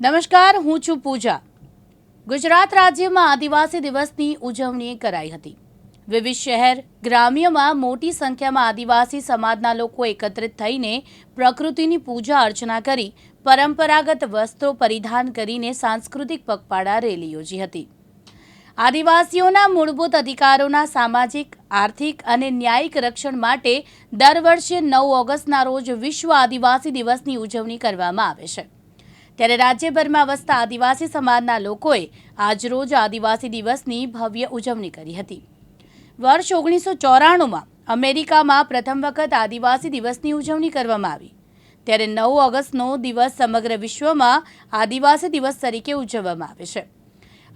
નમસ્કાર, હું છું પૂજા. ગુજરાત રાજ્યમાં આદિવાસી દિવસની ઉજવણી કરાઈ હતી. વિવિધ શહેર, ગ્રામ્યમાં મોટી સંખ્યામાં આદિવાસી સમાજના લોકો એકત્રિત થઈને પ્રકૃતિની પૂજા અર્ચના કરી, પરંપરાગત વસ્ત્રો પરિધાન કરીને સાંસ્કૃતિક પગપાળા રેલી યોજી હતી. આદિવાસીઓના મૂળભૂત અધિકારોના સામાજિક, આર્થિક અને ન્યાયિક રક્ષણ માટે દર વર્ષે નવ ઓગસ્ટના રોજ વિશ્વ આદિવાસી દિવસની ઉજવણી કરવામાં આવે છે. ત્યારે રાજ્યભરમાં વસતા આદિવાસી સમાજના લોકોએ આજરોજ આદિવાસી દિવસની ભવ્ય ઉજવણી કરી હતી. વર્ષ ઓગણીસો ચોરાણુંમાં અમેરિકામાં પ્રથમ વખત આદિવાસી દિવસની ઉજવણી કરવામાં આવી. ત્યારે નવ ઓગસ્ટનો દિવસ સમગ્ર વિશ્વમાં આદિવાસી દિવસ તરીકે ઉજવવામાં આવે છે.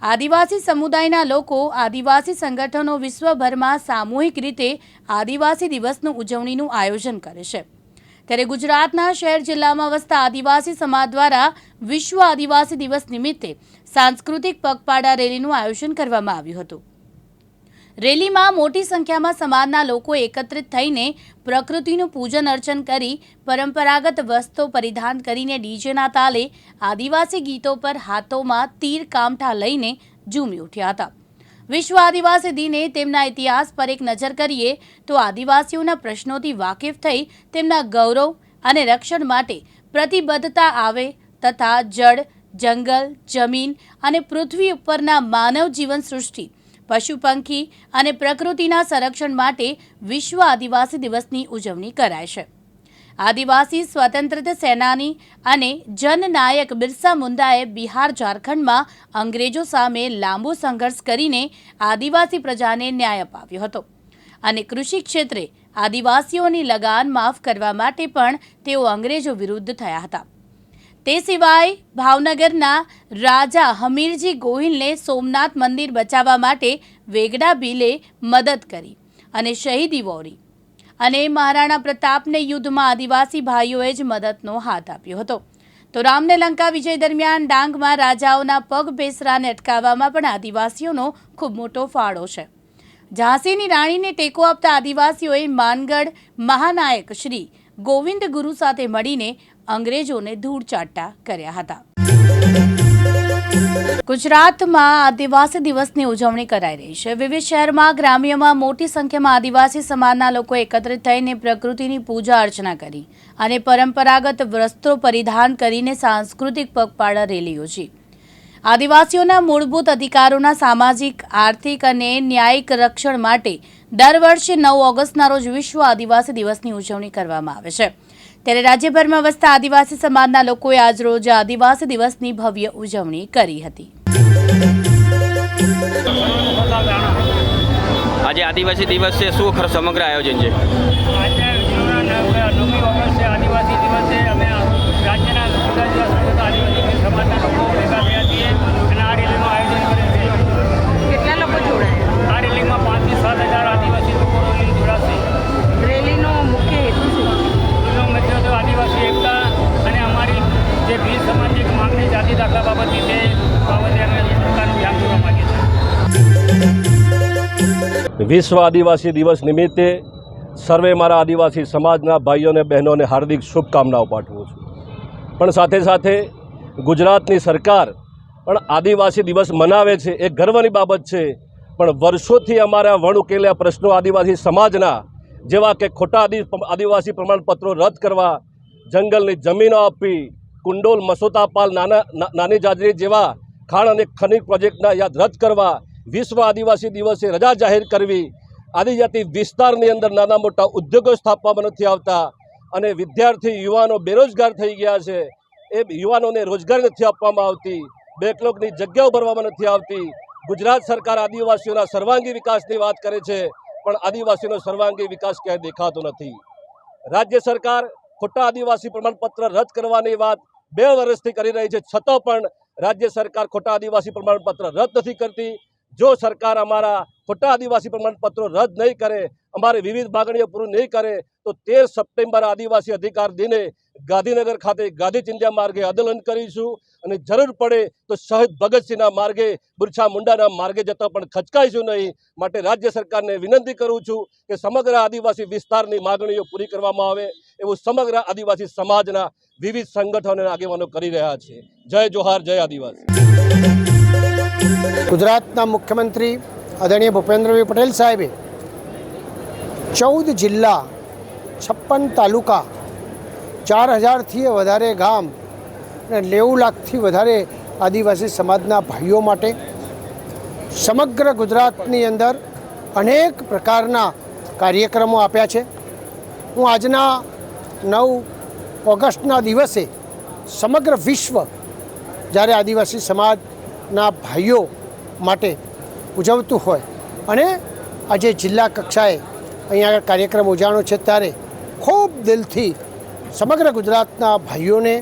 આદિવાસી સમુદાયના લોકો આદિવાસી સંગઠનો વિશ્વભરમાં સામૂહિક રીતે આદિવાસી દિવસનું ઉજવણીનું આયોજન કરે છે. ત્યારે ગુજરાતના શહેર જિલ્લામાં વસતા આદિવાસી સમાજ દ્વારા વિશ્વ આદિવાસી દિવસ નિમિત્તે સાંસ્કૃતિક પગપાળા રેલીનું આયોજન કરવામાં આવ્યું હતું. રેલીમાં મોટી સંખ્યામાં સમાજના લોકો એકત્રિત થઈને પ્રકૃતિનું પૂજન અર્ચન કરી પરંપરાગત વસ્ત્રો પરિધાન કરીને ડીજેના તાલે આદિવાસી ગીતો પર હાથોમાં તીર કામઠા લઈને ઝૂમી ઉઠ્યા હતા. વિશ્વ આદિવાસી દિને તેમના ઇતિહાસ પર એક નજર કરીએ તો આદિવાસીઓના પ્રશ્નોથી વાકેફ થઈ તેમના ગૌરવ અને રક્ષણ માટે પ્રતિબદ્ધતા આવે તથા જળ, જંગલ, જમીન અને પૃથ્વી ઉપરના માનવ જીવન સૃષ્ટિ પશુ પંખી અને પ્રકૃતિના સંરક્ષણ માટે વિશ્વ આદિવાસી દિવસની ઉજવણી કરાય છે. આદિવાસી સ્વતંત્રતા સેનાની અને જનનાયક બિરસા મુંડાએ બિહાર ઝારખંડમાં અંગ્રેજો સામે લાંબો સંઘર્ષ કરીને આદિવાસી પ્રજાને ન્યાય અપાવ્યો હતો. અને કૃષિ ક્ષેત્રે આદિવાસીઓની લગાન માફ કરવા માટે પણ તેઓ અંગ્રેજો વિરુદ્ધ થયા હતા. તે સિવાય ભાવનગરના રાજા હમીરજી ગોહિલને સોમનાથ મંદિર બચાવવા માટે વેગડા બિલે મદદ કરી અને શહીદી વોરી. અને મહારાણા પ્રતાપને યુદ્ધમાં આદિવાસી ભાઈઓએ જ મદદનો હાથ આપ્યો હતો. તો રામને લંકા વિજય દરમિયાન ડાંગમાં રાજાઓના પગ બેસરાને અટકાવવામાં પણ આદિવાસીઓનો ખૂબ મોટો ફાળો છે. ઝાંસીની રાણીને ટેકો આપતા આદિવાસીઓએ માનગઢ મહાનાયક શ્રી ગોવિંદ ગુરુ સાથે મળીને અંગ્રેજોને ધૂળ ચાટતા કર્યા હતા. ગુજરાતમાં આદિવાસી દિવસની ઉજવણી કરાઈ રહી છે. વિવિધ શહેરમાં, ગ્રામ્યમાં મોટી સંખ્યામાં આદિવાસી સમાજના લોકો એકત્રિત થઈને પ્રકૃતિની પૂજા અર્ચના કરી અને પરંપરાગત વસ્ત્રો પરિધાન કરીને સાંસ્કૃતિક પગપાળા રેલી યોજી. આદિવાસીઓના મૂળભૂત અધિકારોના સામાજિક, આર્થિક અને ન્યાયિક રક્ષણ માટે દર વર્ષે નવ ઓગસ્ટના રોજ વિશ્વ આદિવાસી દિવસની ઉજવણી કરવામાં આવે છે. ત્યારે રાજ્યભરમાં વસતા આદિવાસી સમાજના લોકોએ આજરોજ આદિવાસી દિવસની ભવ્ય ઉજવણી કરી હતી. આજે આદિવાસી દિવસ છે શું ખર સમગ્ર આયોજન છે? આજે નવમી છે આદિવાસી દિવસે અમે રાજ્યના જુદા જુદા આદિવાસી સમાજના લોકો ભેગા થયા છીએ અને આ રેલીનું આયોજન કરે છે. કેટલા લોકો જોડાયા? આ રેલીમાં પાંચથી સાત હજાર આદિવાસી લોકો જોડાશે. રેલીનો મુખ્ય હેતુ શું એનો મુખ્ય તો આદિવાસી એકતા અને અમારી જે ભીલ સમાજની એક માંગણી જાતિ દાખલા બાબતની તે વિશ્વ આદિવાસી દિવસ નિમિત્તે સર્વે મારા આદિવાસી સમાજના ભાઈઓને, બહેનોને હાર્દિક શુભકામનાઓ પાઠવું છું. પણ સાથે સાથે ગુજરાતની સરકાર પણ આદિવાસી દિવસ મનાવે છે, એ ગર્વની બાબત છે. પણ વર્ષોથી અમારા વણ ઉકેલ્યા પ્રશ્નો આદિવાસી સમાજના, જેવા કે ખોટા આદિ આદિવાસી પ્રમાણપત્રો રદ કરવા, જંગલની જમીનો આપવી, કુંડોલ મસોતાપાલ, નાના, નાની જાજરી જેવા ખાણ અને ખનિજ પ્રોજેક્ટના યાદ રદ કરવા વિશ્વ આદિવાસી દિવસે રજા જાહેર કરવી, આદિજાતિ વિસ્તારની અંદર નાના મોટા ઉદ્યોગો સ્થાપવામાં નથી આવતા અને વિદ્યાર્થી યુવાનો બેરોજગાર થઈ ગયા છે, એ યુવાનોને રોજગાર નથી આપવામાં આવતી, બેકલોગની જગ્યાઓ ભરવામાં નથી આવતી. ગુજરાત સરકાર આદિવાસીઓના સર્વાંગી વિકાસની વાત કરે છે, પણ આદિવાસીનો સર્વાંગી વિકાસ ક્યાંય દેખાતો નથી. રાજ્ય સરકાર ખોટા આદિવાસી પ્રમાણપત્ર રદ કરવાની વાત બે વર્ષથી કરી રહી છે, છતાં પણ રાજ્ય સરકાર ખોટા આદિવાસી પ્રમાણપત્ર રદ નથી કરતી. જો સરકાર અમારા ખોટા આદિવાસી પ્રમાણપત્રો રદ નહીં કરે, અમારી વિવિધ માગણીઓ પૂરી નહીં કરે, તો તેર સપ્ટેમ્બર આદિવાસી અધિકાર દિને ગાંધીનગર ખાતે ગાંધી ચિંધ્યા માર્ગે આંદોલન કરીશું. અને જરૂર પડે તો શહીદ ભગતસિંહના માર્ગે, બુરછા મુંડાના માર્ગે જતા પણ ખચકાઈશું નહીં. માટે રાજ્ય સરકારને વિનંતી કરું છું કે સમગ્ર આદિવાસી વિસ્તારની માગણીઓ પૂરી કરવામાં આવે, એવું સમગ્ર આદિવાસી સમાજના વિવિધ સંગઠનો આગેવાનો કરી રહ્યા છે. જય જોહાર, જય આદિવાસી. ગુજરાતના મુખ્યમંત્રી આદરણીય ભૂપેન્દ્રભાઈ પટેલ સાહેબે ચૌદ જિલ્લા, છપ્પન તાલુકા, ચાર હજારથી વધારે ગામ અને નેવું લાખથી વધારે આદિવાસી સમાજના ભાઈઓ માટે સમગ્ર ગુજરાતની અંદર અનેક પ્રકારના કાર્યક્રમો આપ્યા છે. હું આજના નવ ઓગસ્ટના દિવસે સમગ્ર વિશ્વ જ્યારે આદિવાસી સમાજના ભાઈઓ માટે ઉજવતું હોય. અને આજે જિલ્લા કક્ષાએ અહીંયા કાર્યક્રમ ઉજાણો છે ત્યારે ખૂબ દિલથી સમગ્ર ગુજરાતના ભાઈઓને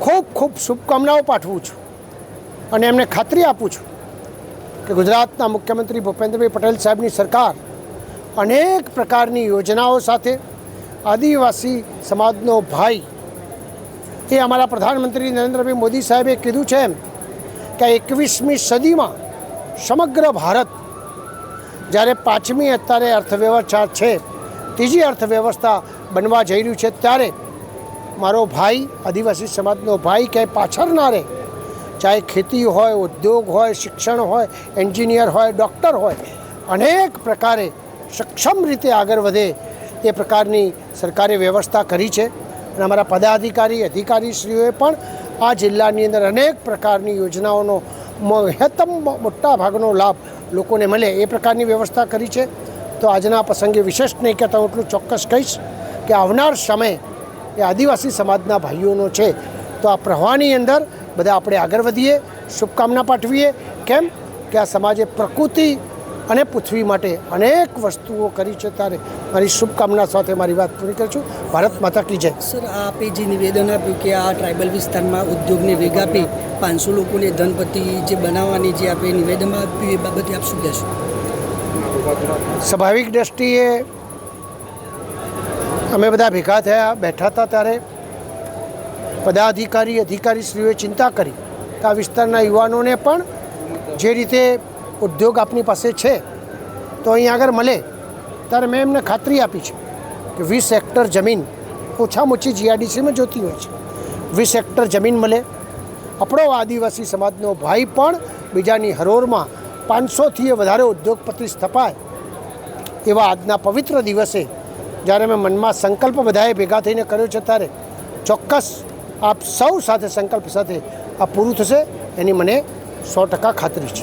ખૂબ ખૂબ શુભકામનાઓ પાઠવું છું. અને એમને ખાતરી આપું છું કે ગુજરાતના મુખ્યમંત્રી ભૂપેન્દ્રભાઈ પટેલ સાહેબની સરકાર અનેક પ્રકારની યોજનાઓ સાથે આદિવાસી સમાજનો ભાઈ એ અમારા પ્રધાનમંત્રી નરેન્દ્રભાઈ મોદી સાહેબે કીધું છે એમ કે એકવીસમી સદીમાં સમગ્ર ભારત જ્યારે પાંચમી અત્યારે અર્થવ્યવસ્થા છે, ત્રીજી અર્થવ્યવસ્થા બનવા જઈ રહ્યું છે, ત્યારે મારો ભાઈ, આદિવાસી સમાજનો ભાઈ ક્યાંય પાછળ ના રહે ચાહે ખેતી હોય, ઉદ્યોગ હોય, શિક્ષણ હોય, એન્જિનિયર હોય, ડૉક્ટર હોય, અનેક પ્રકારે સક્ષમ રીતે આગળ વધે એ પ્રકારની સરકારે વ્યવસ્થા કરી છે. અને અમારા પદાધિકારી, અધિકારીશ્રીઓએ પણ આ જિલ્લાની અંદર અનેક પ્રકારની યોજનાઓનો મહત્તમ મોટા ભાગનો લાભ લોકોને મળે એ પ્રકારની વ્યવસ્થા કરી છે. તો આજના પ્રસંગે વિશેષ નહીં કહેતા હું એટલું ચોક્કસ કહીશ કે આવનાર સમય એ આદિવાસી સમાજના ભાઈઓનો છે. તો આ પ્રવાહની અંદર બધા આપણે આગળ વધીએ, શુભકામના પાઠવીએ. કેમ? કે આ સમાજે પ્રકૃતિ અને પૃથ્વી માટે અનેક વસ્તુઓ કરી છે. ત્યારે મારી શુભકામના સાથે મારી વાત પૂરી કરું છું. ભારત માતા કી જય. સર આપે જે નિવેદન આપ્યું કે આ ટ્રાઇબલ વિસ્તારમાં ઉદ્યોગને વેગ આપી પાંચસો લોકોને ધનપતિ જે બનાવવાની જે આપે નિવેદનમાં આપ્યું એ બાબતે આપ શું કહેશો? સ્વાભાવિક દ્રષ્ટિએ અમે બધા ભેગા થયા બેઠા હતા ત્યારે પદાધિકારી અધિકારીશ્રીઓએ ચિંતા કરી. કે આ વિસ્તારના યુવાનોને પણ જે રીતે ઉદ્યોગ આપની પાસે છે, તો અહીં આગળ મળે. ત્યારે મેં એમને ખાતરી આપી છે કે વીસ હેક્ટર જમીન, ઓછામાં ઓછી જીઆરડીસીમાં જોતી હોય છે. વીસ હેક્ટર જમીન મળે. આપણો આદિવાસી સમાજનો ભાઈ પણ બીજાની હરોળમાં પાંચસોથી વધારે ઉદ્યોગપતિ સ્થપાય એવા આજના પવિત્ર દિવસે જ્યારે મેં મનમાં સંકલ્પ બધાએ ભેગા થઈને કર્યો છે, ત્યારે ચોક્કસ આપ સૌ સાથે સંકલ્પ સાથે આ પૂરું થશે. એની મને સો ટકા ખાતરી છે.